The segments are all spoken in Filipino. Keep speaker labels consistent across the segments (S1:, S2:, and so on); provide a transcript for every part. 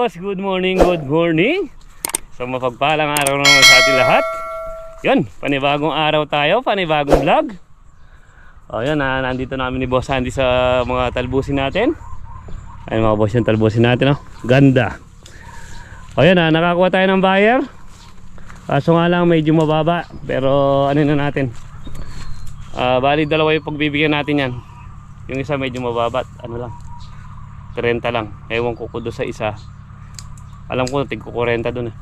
S1: boss, good morning, good morning. So mapagpalang araw naman sa ating lahat. Yun, panibagong araw tayo, panibagong vlog. O yun, na, nandito namin ni Boss Andy sa mga talbusin natin. Ayun mga boss yung talbusin natin, oh. ganda. O yun, ah, nakakuha tayo ng buyer. Kaso nga lang medyo mababa, pero ano na natin. Ah, bali dalawa yung pagbibigyan natin yan. Yung isa medyo mababa, ano lang. 30 lang. Ewan ko ko sa isa. Alam ko, tig ko 40 doon eh.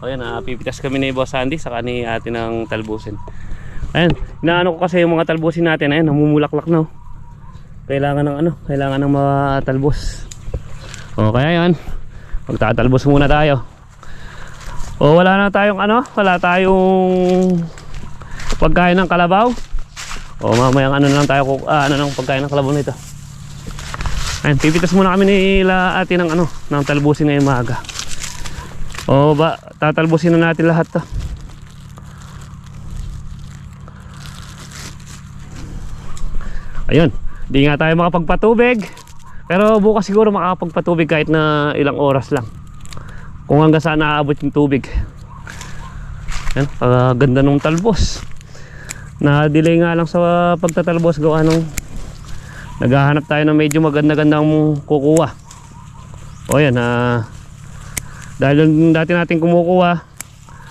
S1: O yan, ah, pipitas kami ni Boss Andy saka ni ate ng talbusin. Ayan, inaano ko kasi yung mga talbusin natin, ayan, namumulaklak na. oh. Kailangan ng ano, kailangan ng matalbos. O kaya yan, magtatalbos muna tayo. O wala na tayong ano, wala tayong pagkain ng kalabaw. O mamayang ano na lang tayo, ah, ano ng pagkain ng kalabaw nito. Ayan, pipitas muna kami nila ate ng ano, ng talbusin ngayong maaga. O ba, tatalbusin na natin lahat to. Ayun, di nga tayo makapagpatubig. Pero bukas siguro makakapagpatubig kahit na ilang oras lang. Kung hanggang saan naaabot yung tubig. Yan, uh, ganda nung talbos. Na-delay nga lang sa pagtatalbos gawa nung naghahanap tayo ng medyo maganda-gandang kukuha. O yan, ah dahil dati natin kumukuha,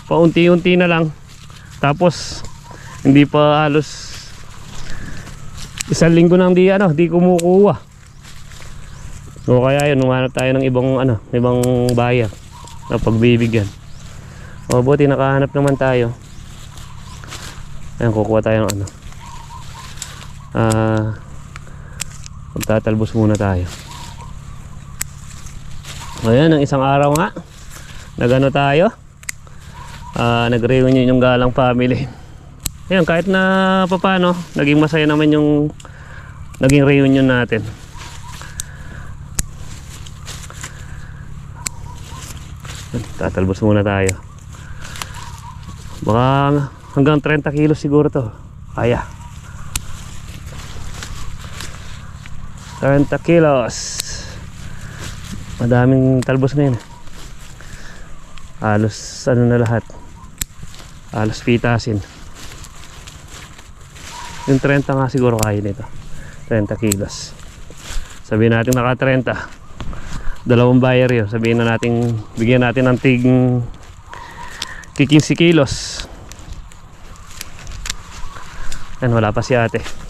S1: paunti-unti na lang. Tapos, hindi pa halos isang linggo nang di ano, di kumukuha. So kaya yun, umanap tayo ng ibang ano, ibang buyer na pagbibigyan. O buti nakahanap naman tayo. Ayan, kukuha tayo ng ano. Ah, magtatalbos muna tayo. Ayan, ang isang araw nga. Nagano tayo? Ah, nag-reunion yung galang family. Ayan, kahit na papano, naging masaya naman yung naging reunion natin. Tatalbos muna tayo. Baka hanggang 30 kilos siguro to. Kaya. 30 kilos. Madaming talbos ngayon. Halos ano na lahat. Halos pitasin. Yung 30 nga siguro kaya nito. 30 kilos. Sabihin natin naka 30. Dalawang buyer yun. Sabihin na natin, bigyan natin ng tig 15 kilos. Yan, wala pa si ate.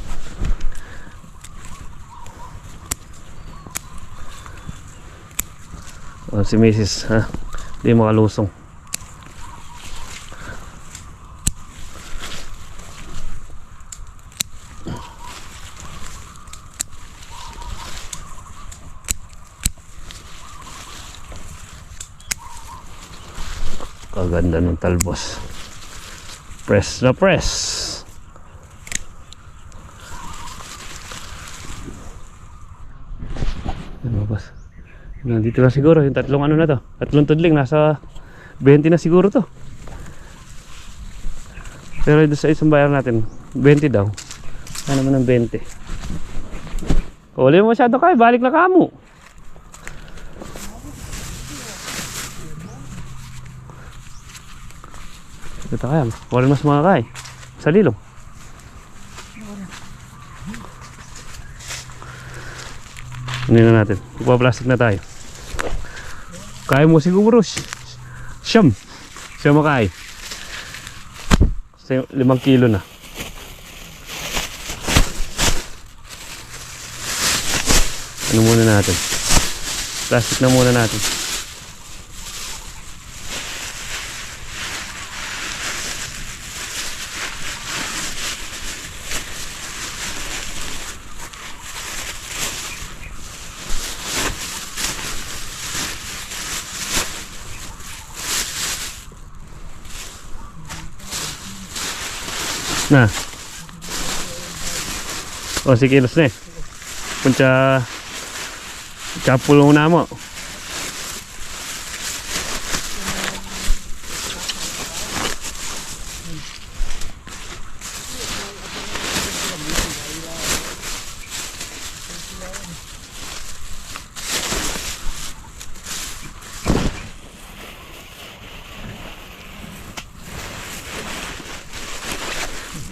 S1: O, si Mrs. Ha? Hindi makalusong. Kaganda ng talbos. Press na press. Ano ba? Nandito na siguro yung tatlong ano na to. Tatlong tudling nasa 20 na siguro to. Pero doon sa isang bayar natin, 20 daw. Ano naman ng 20? Uli mo masyado kay, balik na kamo. Ito kaya, wala mas mga kay. Sa lilong. Ano na natin? Magpa-plastic na tayo. Kaya mo siguro. Siyam. Siyam makay. Kasi limang kilo na. Ano muna natin? Plastic na muna natin. Sige, kilos ni. Punca capul una mo.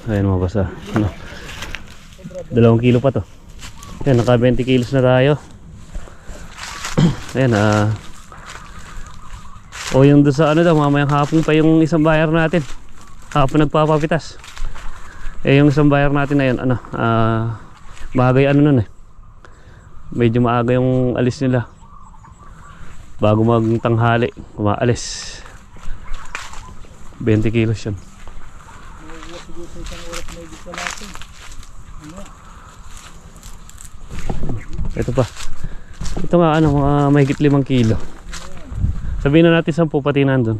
S1: Ayan mo basa. Ano? Dalawang kilo pa to. Ayan, naka 20 kilos na tayo. Ayan ah. o yung doon sa ano daw, mamayang hapon pa yung isang bayar natin. Hapon nagpapapitas. Eh yung isang bayar natin na yun, ano, ah, bagay ano nun eh. Medyo maaga yung alis nila. Bago magtanghali, umaalis. 20 kilos yun. Ito pa. Ito nga ano, mga mahigit 5 kilo. Sabihin na natin 10 pati nandun.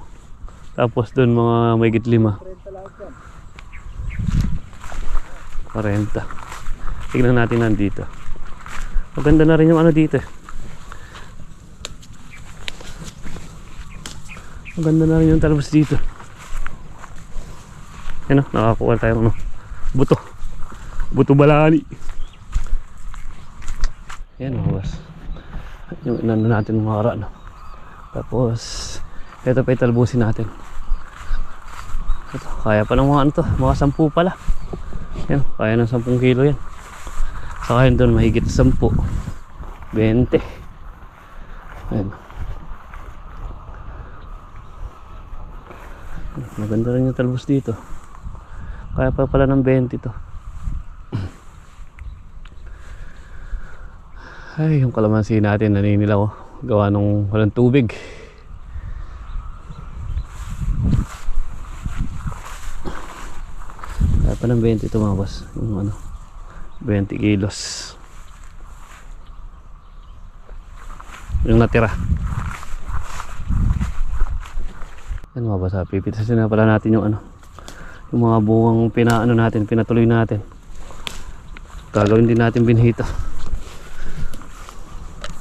S1: Tapos doon mga mahigit 5. 40. Tignan natin nandito. Maganda na rin yung ano dito. eh. Maganda na rin yung talbos dito. Yan o, nakakuha tayo ng ano, buto. Buto balani. Yan boss. Yung inano natin mga kara, no? Tapos, ito pa italbusin natin. Ito, kaya pa ng mga ano to, mga sampu pala. Yan, kaya ng 10 kilo yan. Saka yun doon, mahigit 10. 20. Ayan. Maganda rin yung talbos dito. Kaya pa pala ng 20 to. Ay, yung kalamansi natin naninilaw. Gawa nung walang tubig. Kaya pa ng 20 to mga boss. Yung ano, 20 kilos. Yung natira. Mga boss, ha, pipitasin na pala natin yung ano, yung mga buwang pinaano natin, pinatuloy natin. Gagawin din natin binhito.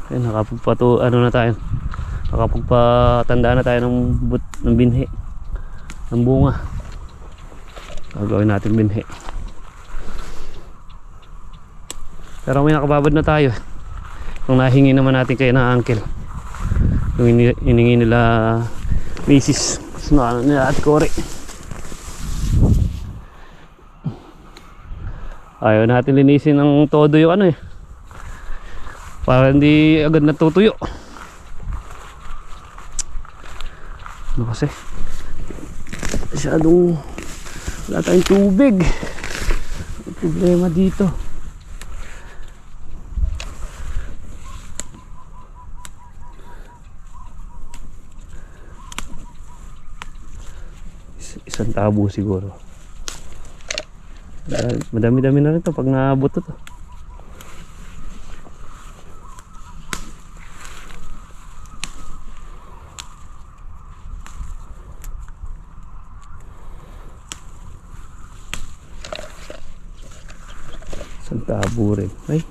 S1: Ayun, nakapagpato, ano na tayo. Nakapagpatandaan na tayo ng, but, ng binhi. Ng bunga. Gagawin natin binhi. Pero may nakababad na tayo. Kung nahingi naman natin kayo ng uncle. Yung ini- iningi nila misis. Ano nila at kore. Ayaw natin linisin ng todo yung ano eh. Para hindi agad natutuyo. Ano kasi? Masyadong wala tayong tubig. May problema dito. Is- isang tabo siguro. Dahil Madami-dami na rin to pag naabot to. Isang tabo rin. Ay.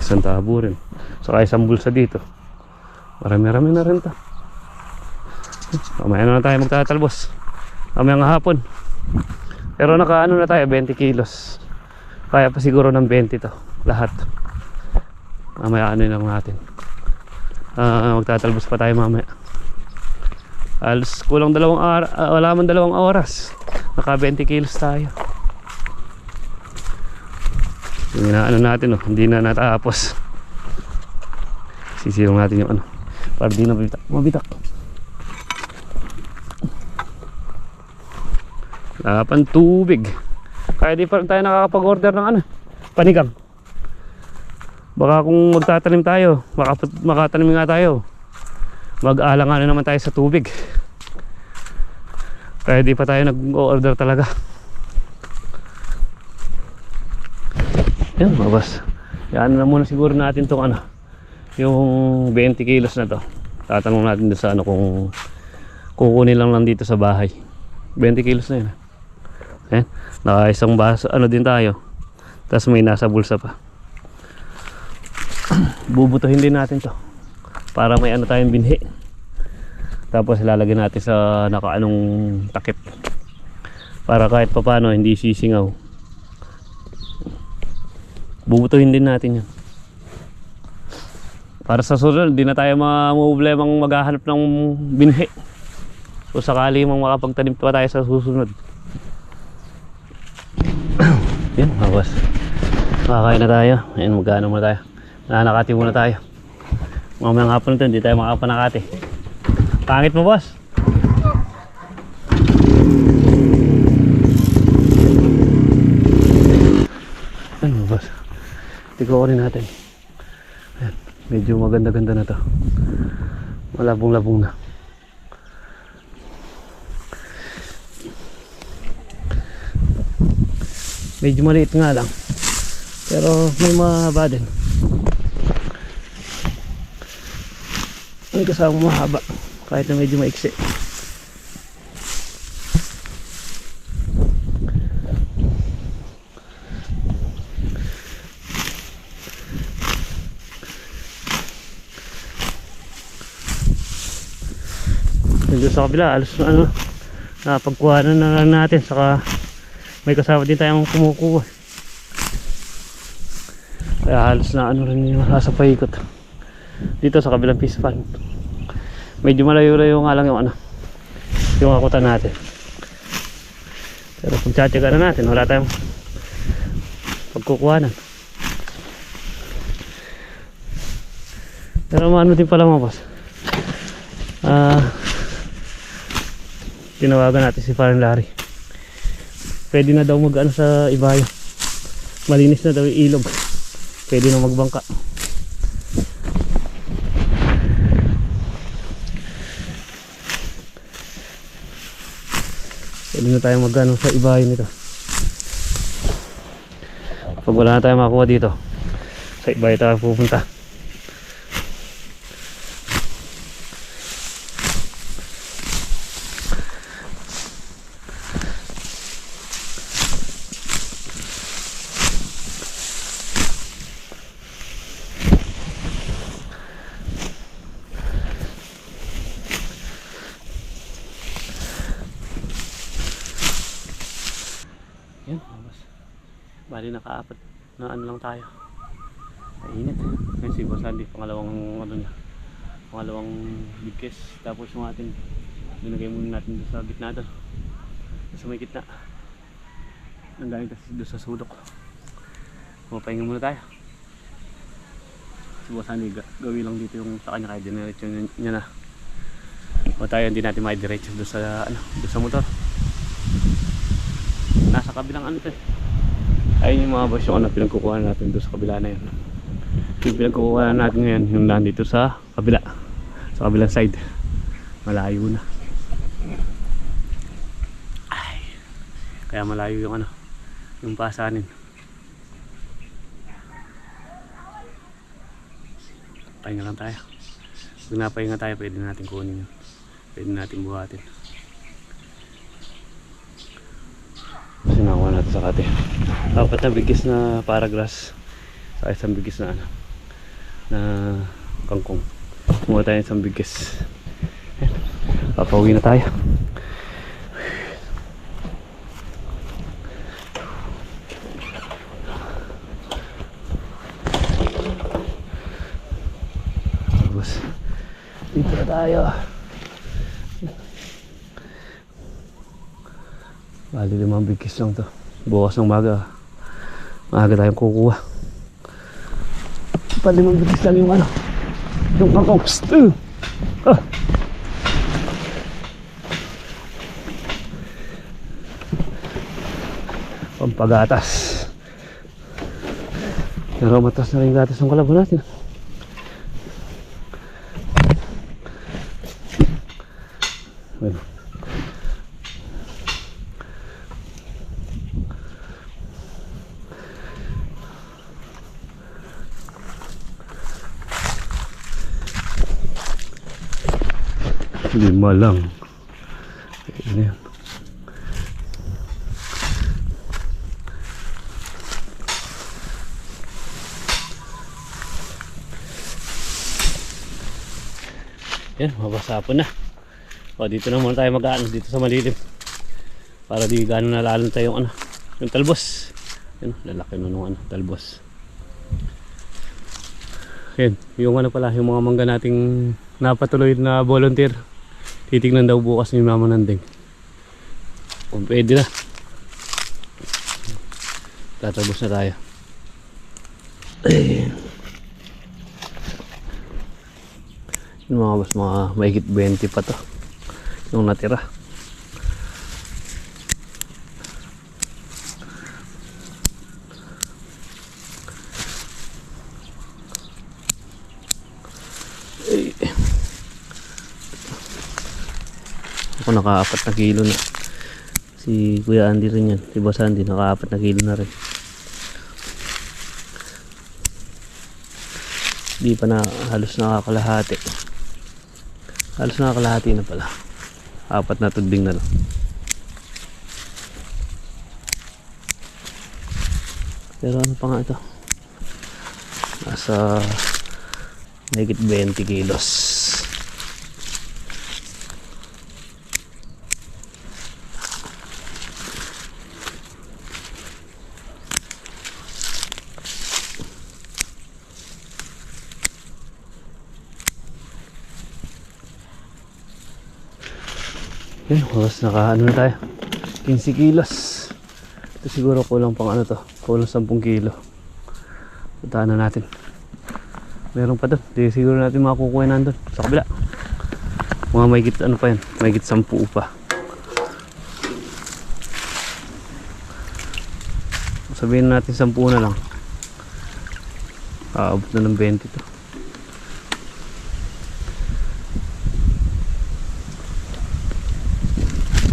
S1: Isang tabo rin. Saka isang bulsa dito. Marami-rami na rin to. Mamaya na tayo magtatalbos. Mamaya nga hapon. Pero naka ano na tayo, 20 kilos. Kaya pa siguro ng 20 to. Lahat. Mamaya ano lang natin. Ah, magtatalbos pa tayo mamaya. Alos kulang dalawang oras, wala man dalawang oras. Naka 20 kilos tayo. Yung inaano natin oh, hindi na natapos. Sisilong natin yung ano. Para di na mabitak. Mabitak. Wala pang tubig. Kaya di pa tayo nakakapag-order ng ano. Panigang. Baka kung magtatanim tayo, maka, makatanim nga tayo. Mag-alanganin naman tayo sa tubig. Kaya di pa tayo nag-order talaga. Yan mga boss. Yan na muna siguro natin tong ano. Yung 20 kilos na to. Tatanong natin doon sa ano kung kukunin lang lang dito sa bahay. 20 kilos na yun. Yan. Naka isang baso, ano din tayo. Tapos may nasa bulsa pa. bubutuhin din natin to para may ano tayong binhi tapos ilalagay natin sa nakaanong takip para kahit papano hindi sisingaw bubutuhin din natin yan para sa susunod hindi na tayo mamublemang maghahanap ng binhi. O sakali mang makapagtanim pa tayo sa susunod. Yan mga boss makakain na tayo. Ayun magkano muna tayo. Nanakati muna tayo. Mamayang hapon ito hindi tayo makapanakati. Pangit mo boss. Ano boss. Tikorin natin. Ayan, medyo maganda ganda na to. Malabong labong na. Medyo maliit nga lang. Pero may mahaba din. May kasama mahaba. Kahit na medyo maiksi medyo sa kabila alos na ano napagkuhanan na lang natin saka may kasama din tayong kumukuha. Kaya halos na ano rin yung nasa paikot. Dito sa kabilang fish pond medyo malayo-layo nga lang yung ano yung akutan natin. Pero kung tsatsaga na natin wala tayong pagkukuhanan. Pero ano din pala mga boss. Ah tinawagan natin si Parang Larry pwede na daw mag ano sa ibayo. Malinis na daw yung ilog. Pwede na magbangka. Pwede na tayo mag ano sa ibayo nito. Pag wala na tayo makuha dito sa ibayo tayo pupunta Yan, labas. Bali nakaapat na ano lang tayo. Mainit. Kasi si Boss Andy, pangalawang ano niya. Pangalawang bigkes. Tapos yung ating linagay muna natin doon sa gitna doon. Sa may gitna. Ang dami kasi doon sa sulok. Pumapahinga muna tayo. Si Boss gawin lang dito yung sa kanya kaya generate niya, na. O tayo hindi natin may diretso doon sa ano, doon sa motor nasa kabilang ano to eh. Ayun yung mga boss yung ano pinagkukuha natin doon sa kabila na yun. Yung pinagkukuha natin ngayon yung nandito sa kabila. Sa kabilang side. Malayo na. Ay kaya malayo yung ano yung pasanin. Pahinga lang tayo. Kung napahinga tayo pwede natin kunin yun. Pwede natin buhatin Sinakuha natin sa kate. Apat na bigis na paragrass. Sa isang bigis na ano. Na kangkong. Kumuha tayo ng isang bigis. Papauwi na tayo. Tapos, dito. Bali limang bigkis lang to. Bukas ng maga. Maaga tayong kukuha. Pa limang bigkis lang yung ano. Yung kangkong. Psst! Uh! Ah! Pampagatas. Pero matas na rin gatas ng kalabo natin. Gumalang. Ayan. Yan, mabasa po na. O, dito na muna tayo mag-ano dito sa malilim. Para di gaano nalalan tayo yung ano, yung talbos. Yan, lalaki na nung ano, talbos. Yan, yung ano pala, yung mga mangga nating napatuloy na volunteer. Titignan daw bukas ni Mama Nanding. Kung pwede na. Tatalbos na tayo. Ay. Mga boss, mga mahigit 20 pa to. Yung natira. Nakaapat na kilo na. Si Kuya Andy rin yan. Si Boss Andy nakaapat na kilo na rin. Di pa na halos nakakalahati. Halos nakakalahati na pala. Apat na tudbing na lang. Pero ano pa nga ito? Nasa Mahigit 20 kilos. Halos naka ano na tayo. 15 kilos. Ito siguro kulang pang ano to. Kulang 10 kilo. Puntahan na natin. Meron pa doon. Di siguro natin makukuha nandun. Sa kabila. Mga mahigit ano pa yan. Mahigit 10 pa. Sabihin natin 10 na lang. Aabot na ng 20 to.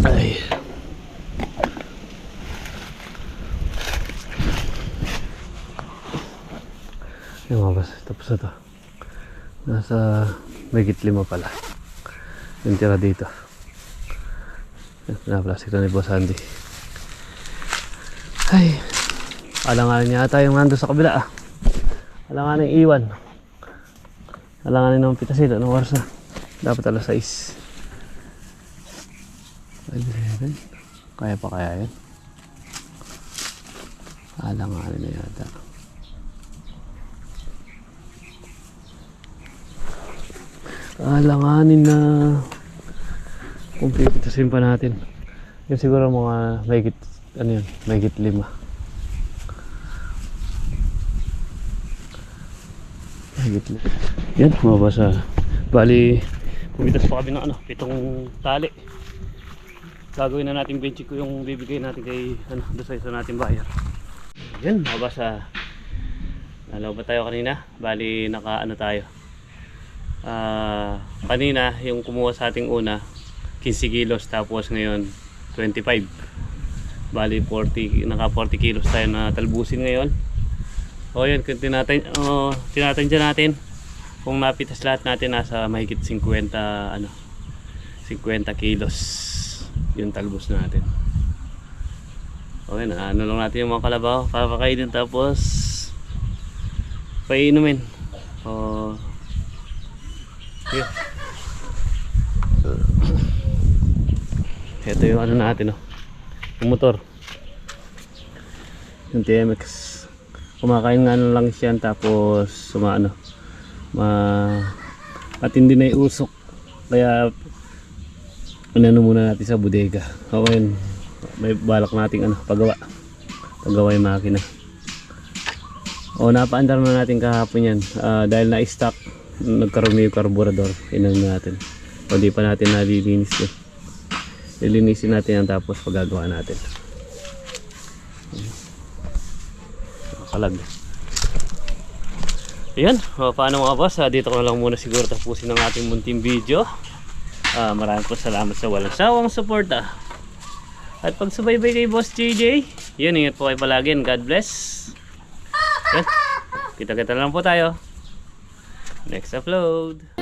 S1: Ay. Yung mga boss, tapos na to. Nasa megit lima pala. Yung tira dito. Pinaplastic na ni Boss Andy. Ay. Alanganin niya ata yung nando sa kabila ah. Alanganin iwan. Alanganin ng pitasil. Anong oras na? Dapat alas 6. Ay, Kaya pa kaya yan? Alanganin na yata. Alanganin na kumpipitasin pa natin. Yun siguro mga mahigit ano yun, mahigit lima. Mahigit lima. Yan, mabasa. Bali pumitas pa kami ng ano, pitong tali. Gagawin na natin benchik ko yung bibigay natin kay ano, doon sa isa natin buyer. Yan, mabasa. Nalaw ba tayo kanina? bali naka ano tayo Ah, kanina yung kumuha sa ating una 15 kilos tapos ngayon 25 bali 40 naka 40 kilos tayo na talbusin ngayon. O yun kung tinatay, oh, tinatansya natin kung napitas lahat natin nasa mahigit 50 ano 50 kilos yung talbos natin. Okay na ano lang natin yung mga kalabaw papakainin tapos painumin. Oh yun. Ito yung ano natin, oh. Yung motor. Yung TMX. Kumakain nga ng langis yan tapos sumaano. Ma patindi na yung usok. Kaya ano muna natin sa bodega. O may balak nating ano, pagawa. Pagawa yung makina. O napaandar na natin kahapon yan Ah, dahil na-stock nagkarumi yung carburetor inan natin o di pa natin nalilinis eh. lilinisin natin yan tapos pagagawa natin nakalag Ayan, o, paano mga boss, ah, dito ko na lang muna siguro tapusin ang ating munting video. Ah, maraming po salamat sa walang sawang suporta. At pagsubaybay kay Boss JJ, yun, ingat po kayo palagi and God bless. Yan, kita-kita lang po tayo. Next upload.
S2: la la la